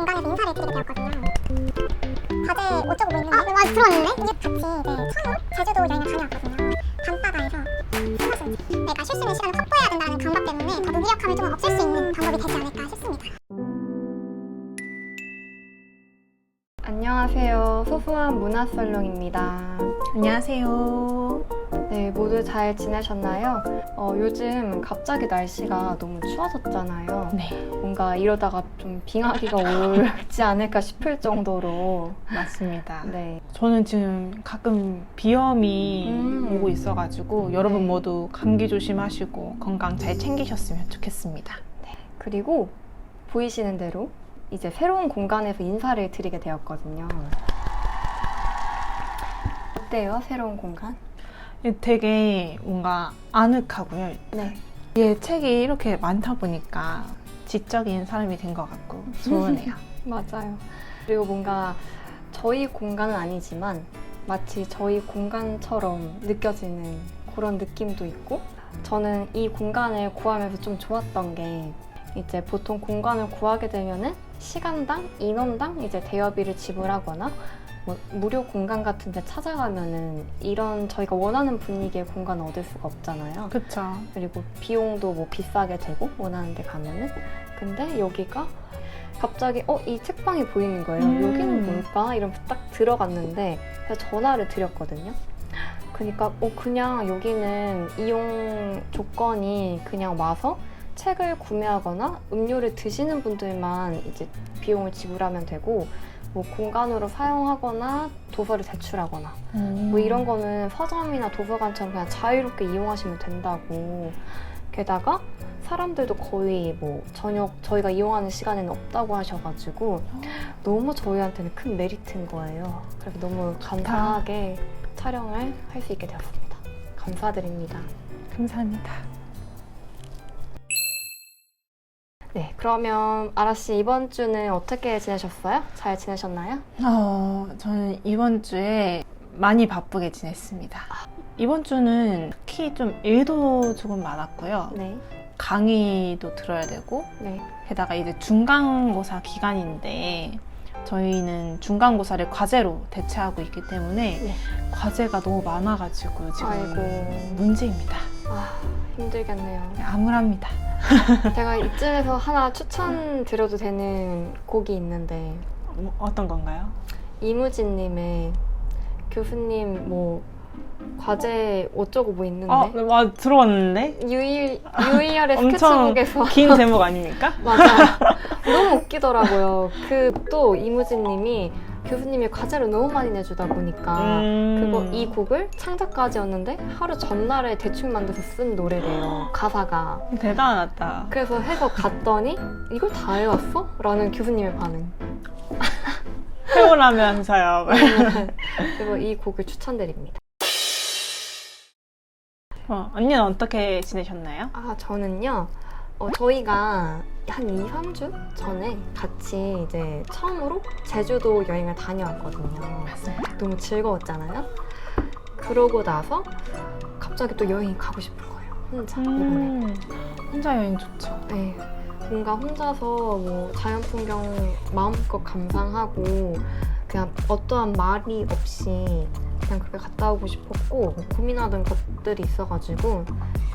공간에서 인사를 드리게 되었거든요. 다들 어쩌고 뭐 있는데? 아, 맞아 들어왔는데? 이게 같이 이제 처음으로 제주도 여행을 다녀왔거든요. 밤바다에서 집. 내가 쉴 수 있는 시간을 확보해야 된다는 강박 때문에 더 무기력함을 좀 없앨 수 있는 방법이 되지 않을까 싶습니다. 안녕하세요. 소소한 문화살롱입니다. 안녕하세요. 네, 모두 잘 지내셨나요? 어, 요즘 갑자기 날씨가 너무 추워졌잖아요. 네, 뭔가 이러다가 좀 빙하기가 올지 않을까 싶을 정도로. 맞습니다. 네. 저는 지금 가끔 비염이 음. 오고 있어가지고 여러분 네. 모두 감기 조심하시고 건강 잘 챙기셨으면 좋겠습니다. 그리고 보이시는 대로 이제 새로운 공간에서 인사를 드리게 되었거든요. 어때요, 새로운 공간? 되게 뭔가 아늑하고요. 네. 얘 책이 이렇게 많다 보니까 지적인 사람이 된 것 같고 좋으네요. 맞아요. 그리고 뭔가 저희 공간은 아니지만 마치 저희 공간처럼 느껴지는 그런 느낌도 있고 저는 이 공간을 구하면서 좀 좋았던 게 이제 보통 공간을 구하게 되면은 시간당 인원당 이제 대여비를 지불하거나 뭐 무료 공간 같은 데 찾아가면은 이런 저희가 원하는 분위기의 공간을 얻을 수가 없잖아요. 그쵸. 그리고 비용도 뭐 비싸게 되고 원하는 데 가면은 근데 여기가 갑자기 어 이 책방이 보이는 거예요. 음. 여기는 뭘까? 이러면서 딱 들어갔는데 그래서 전화를 드렸거든요. 그러니까 어 그냥 여기는 이용 조건이 그냥 와서 책을 구매하거나 음료를 드시는 분들만 이제 비용을 지불하면 되고 뭐 공간으로 사용하거나 도서를 제출하거나 뭐 이런 거는 서점이나 도서관처럼 그냥 자유롭게 이용하시면 된다고. 게다가 사람들도 거의 뭐 저녁 저희가 이용하는 시간에는 없다고 하셔가지고 너무 저희한테는 큰 메리트인 거예요. 그래서 너무 감사하게 촬영을 할 수 있게 되었습니다. 감사드립니다. 감사합니다. 네, 그러면 아라 씨 이번 주는 어떻게 지내셨어요? 잘 지내셨나요? 어, 저는 이번 주에 많이 바쁘게 지냈습니다. 이번 주는 특히 좀 일도 조금 많았고요. 네, 강의도 들어야 되고, 네. 게다가 이제 중간고사 기간인데, 저희는 중간고사를 과제로 대체하고 있기 때문에 네. 과제가 너무 많아가지고 지금 아이고. 문제입니다. 아 힘들겠네요. 암울합니다. 제가 이쯤에서 하나 추천드려도 되는 곡이 있는데 뭐, 어떤 건가요? 이무진님의 교수님 뭐 과제 어쩌고 뭐 있는데 아, 와, 들어왔는데? 유일 유일열의 엄청 스케치북에서 긴 제목 아닙니까? 맞아 너무 웃기더라고요. 그 또 이무진님이 교수님이 과제를 너무 많이 내주다 보니까 음. 그거 이 곡을 창작까지였는데 하루 전날에 대충 만들어서 쓴 노래래요 가사가 대단하다. 그래서 해서 갔더니 이걸 다 해왔어? 라는 교수님의 반응 해오라면서요. 그래서 이 곡을 추천드립니다. 어, 언니는 어떻게 지내셨나요? 아, 저는요, 어, 저희가 한 2, 3주 전에 같이 이제 처음으로 제주도 여행을 다녀왔거든요. 맞습니다. 너무 즐거웠잖아요. 그러고 나서 갑자기 또 여행이 가고 싶은 거예요. 혼자, 이번에. 음, 혼자 여행 좋죠. 네. 뭔가 혼자서 뭐 자연 풍경 마음껏 감상하고 그냥 어떠한 말이 없이 그냥 그렇게 갔다 오고 싶었고 고민하던 것들이 있어가지고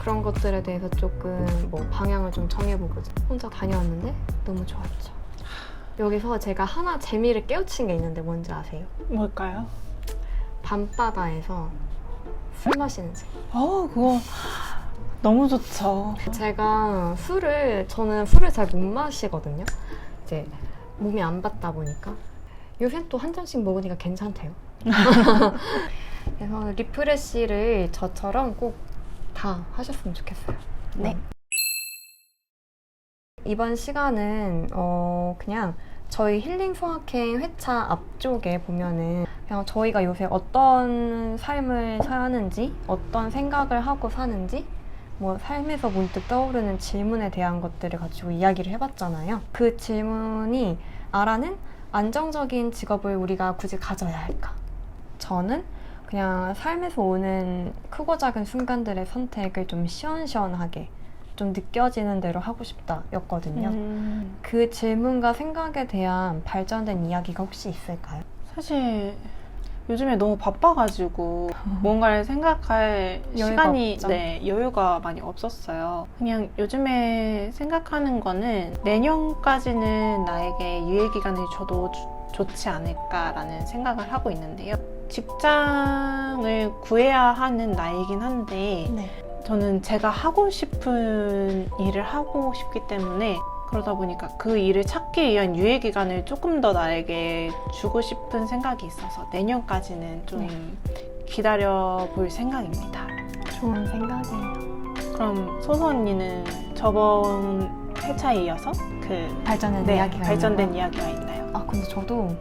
그런 것들에 대해서 조금 뭐 방향을 좀 정해보고 혼자 다녀왔는데 너무 좋았죠. 여기서 제가 하나 재미를 깨우친 게 있는데 뭔지 아세요? 뭘까요? 밤바다에서 술 마시는 집. 어, 그거 너무 좋죠. 제가 술을 저는 술을 잘 못 마시거든요. 이제 몸이 안 받다 보니까 요새 또 한 잔씩 먹으니까 괜찮대요. 그래서 리프레시를 저처럼 꼭 다 하셨으면 좋겠어요. 네. 이번 시간은 어 그냥 저희 힐링 소확행 회차 앞쪽에 보면은 그냥 저희가 요새 어떤 삶을 사는지 어떤 생각을 하고 사는지 뭐 삶에서 문득 떠오르는 질문에 대한 것들을 가지고 이야기를 해봤잖아요. 그 질문이 아라는 안정적인 직업을 우리가 굳이 가져야 할까? 저는 그냥 삶에서 오는 크고 작은 순간들의 선택을 좀 시원시원하게 좀 느껴지는 대로 하고 싶다 였거든요. 음, 그 질문과 생각에 대한 발전된 이야기가 혹시 있을까요? 사실 요즘에 너무 바빠가지고 뭔가를 생각할 여유가 시간이. 네, 여유가 많이 없었어요. 그냥 요즘에 생각하는 거는 내년까지는 나에게 유예 기간을 줘도 주- 좋지 않을까라는 생각을 하고 있는데요. 직장을 구해야 하는 나이긴 한데 네. 저는 제가 하고 싶은 일을 하고 싶기 때문에 그러다 보니까 그 일을 찾기 위한 유예 기간을 조금 더 나에게 주고 싶은 생각이 있어서 내년까지는 좀 기다려 볼 생각입니다. 좋은 생각이에요. 그럼 소소 언니는 저번 회차에 이어서 그 발전된 네, 이야기가 발전된 있나요? 이야기가 있나요? 아 근데 저도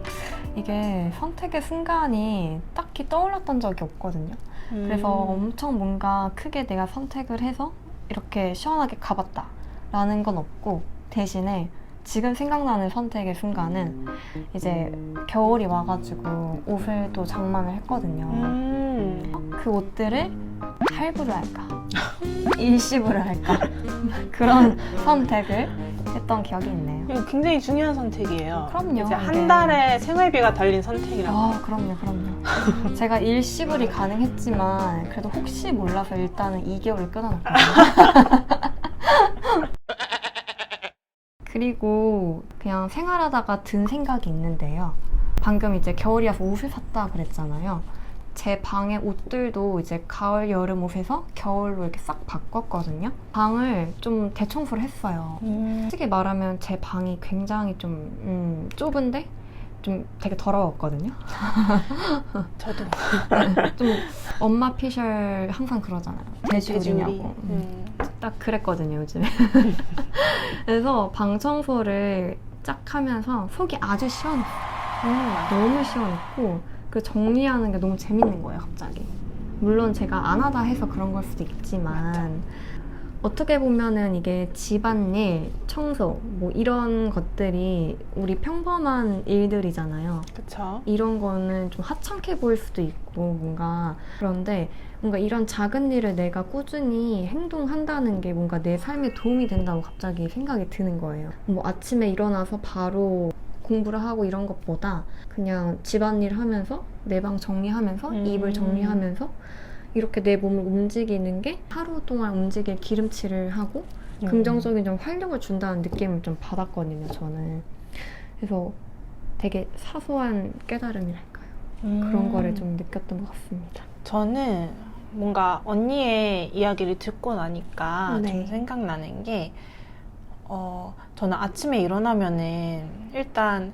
이게 선택의 순간이 딱히 떠올랐던 적이 없거든요. 그래서 음. 엄청 뭔가 크게 내가 선택을 해서 이렇게 시원하게 가봤다 라는 건 없고 대신에 지금 생각나는 선택의 순간은 이제 겨울이 와가지고 옷을 또 장만을 했거든요. 음. 그 옷들을 할부를 할까 일시불을 할까 그런 선택을 했던 기억이 있네요. 이거 굉장히 중요한 선택이에요. 그럼요, 이제 이게. 한 달에 생활비가 달린 선택이라고. 아, 그럼요, 그럼요. 제가 일시불이 가능했지만 그래도 혹시 몰라서 일단은 2개월을 끊어놨거든요. 그리고 그냥 생활하다가 든 생각이 있는데요. 방금 이제 겨울이어서 옷을 샀다 그랬잖아요. 제 방의 옷들도 이제 가을, 여름 옷에서 겨울로 이렇게 싹 바꿨거든요. 방을 좀 대청소를 했어요. 음. 솔직히 말하면 제 방이 굉장히 좀 음, 좁은데 좀 되게 더러웠거든요. 저도 좀 엄마 피셜 항상 그러잖아요. 돼지우리냐고. 음, 음. 딱 그랬거든요 요즘에. 그래서 방 청소를 쫙 하면서 속이 아주 시원했어요. 음. 너무 시원했고 그 정리하는 게 너무 재밌는 거예요 갑자기. 물론 제가 안 하다 해서 그런 걸 수도 있지만 어떻게 보면은 이게 집안일, 청소 뭐 이런 것들이 우리 평범한 일들이잖아요. 그쵸. 이런 거는 좀 하찮게 보일 수도 있고 뭔가 그런데 뭔가 이런 작은 일을 내가 꾸준히 행동한다는 게 뭔가 내 삶에 도움이 된다고 갑자기 생각이 드는 거예요. 뭐 아침에 일어나서 바로 공부를 하고 이런 것보다 그냥 집안일 하면서 내 방 정리하면서 음. 이불 정리하면서 이렇게 내 몸을 움직이는 게 하루 동안 움직일 기름칠을 하고 음. 긍정적인 좀 활력을 준다는 느낌을 좀 받았거든요, 저는. 그래서 되게 사소한 깨달음이랄까요. 그런 음. 거를 좀 느꼈던 것 같습니다. 저는 뭔가 언니의 이야기를 듣고 나니까 네. 좀 생각나는 게, 어, 저는 아침에 일어나면은 일단,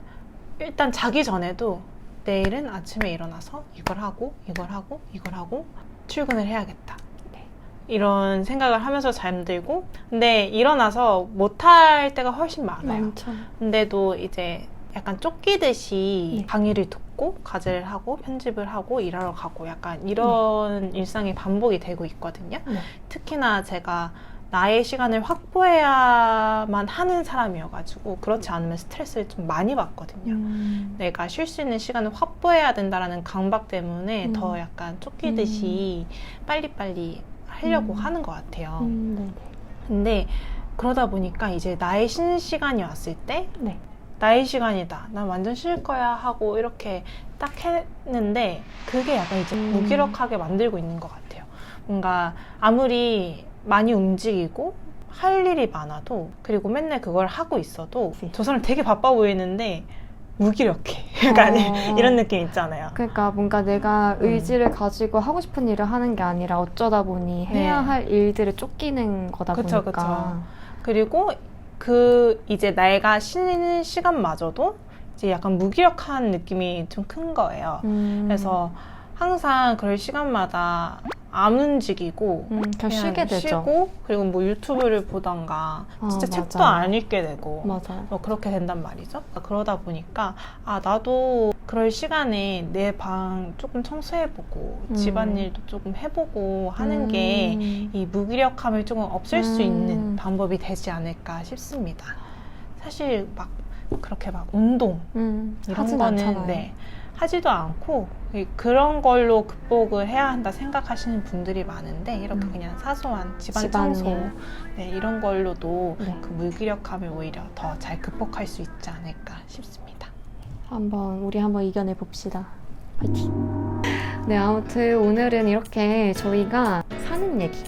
일단 자기 전에도 내일은 아침에 일어나서 이걸 하고, 이걸 하고, 이걸 하고, 출근을 해야겠다. 네. 이런 생각을 하면서 잠들고, 근데 일어나서 못할 때가 훨씬 많아요. 많죠. 근데도 이제 약간 쫓기듯이 네. 강의를 듣고 과제를 하고 편집을 하고 일하러 가고 약간 이런 일상이 반복이 되고 있거든요. 네. 특히나 제가 나의 시간을 확보해야만 하는 사람이어가지고 그렇지 않으면 스트레스를 좀 많이 받거든요. 음. 내가 쉴 수 있는 시간을 확보해야 된다라는 강박 때문에 음. 더 약간 쫓기듯이 빨리빨리 하려고 음. 하는 것 같아요. 음, 네. 근데 그러다 보니까 이제 나의 쉬는 시간이 왔을 때 네. 나의 시간이다. 난 완전 쉴 거야 하고 이렇게 딱 했는데 그게 약간 이제 음. 무기력하게 만들고 있는 것 같아요. 뭔가 아무리 많이 움직이고 할 일이 많아도 그리고 맨날 그걸 하고 있어도 네. 저 사람 되게 바빠 보이는데 무기력해. 약간 어. 이런 느낌 있잖아요. 그러니까 뭔가 내가 음. 의지를 가지고 하고 싶은 일을 하는 게 아니라 어쩌다 보니 해야 네. 할 일들을 쫓기는 거다 그쵸, 보니까. 그리고 그 이제 내가 쉬는 시간마저도 이제 약간 무기력한 느낌이 좀 큰 거예요. 음. 그래서 항상 그럴 시간마다 안 움직이고 음, 그냥 쉬게 되죠. 쉬고 그리고 뭐 유튜브를 보던가 아, 진짜 맞아. 책도 안 읽게 되고 맞아요. 뭐 그렇게 된단 말이죠. 그러다 보니까 아 나도 그럴 시간에 내 방 조금 청소해보고 음. 집안일도 조금 해보고 하는 게 음. 이 무기력함을 조금 없앨 수 음. 있는 방법이 되지 않을까 싶습니다. 사실 막 그렇게 막 운동 음, 이런 거는 않잖아요. 네, 하지도 않고 그런 걸로 극복을 해야 한다 생각하시는 분들이 많은데 이렇게 음. 그냥 사소한 집안 집안일. 청소 네, 이런 걸로도 네. 그 무기력함을 오히려 더 잘 극복할 수 있지 않을까 싶습니다. 한번 우리 한번 이겨내 봅시다. 파이팅. 네, 아무튼 오늘은 이렇게 저희가 사는 얘기,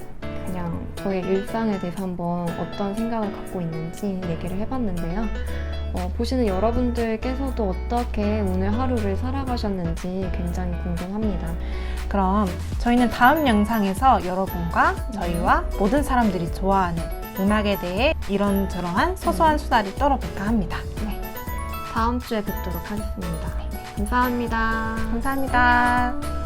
그냥 저희 일상에 대해서 한번 어떤 생각을 갖고 있는지 얘기를 해봤는데요. 어, 보시는 여러분들께서도 어떻게 오늘 하루를 살아가셨는지 굉장히 궁금합니다. 그럼 저희는 다음 영상에서 여러분과 저희와 모든 사람들이 좋아하는 음악에 대해 이런저런한 소소한 수다를 떨어볼까 합니다. 네, 다음 주에 뵙도록 하겠습니다. 감사합니다. 감사합니다.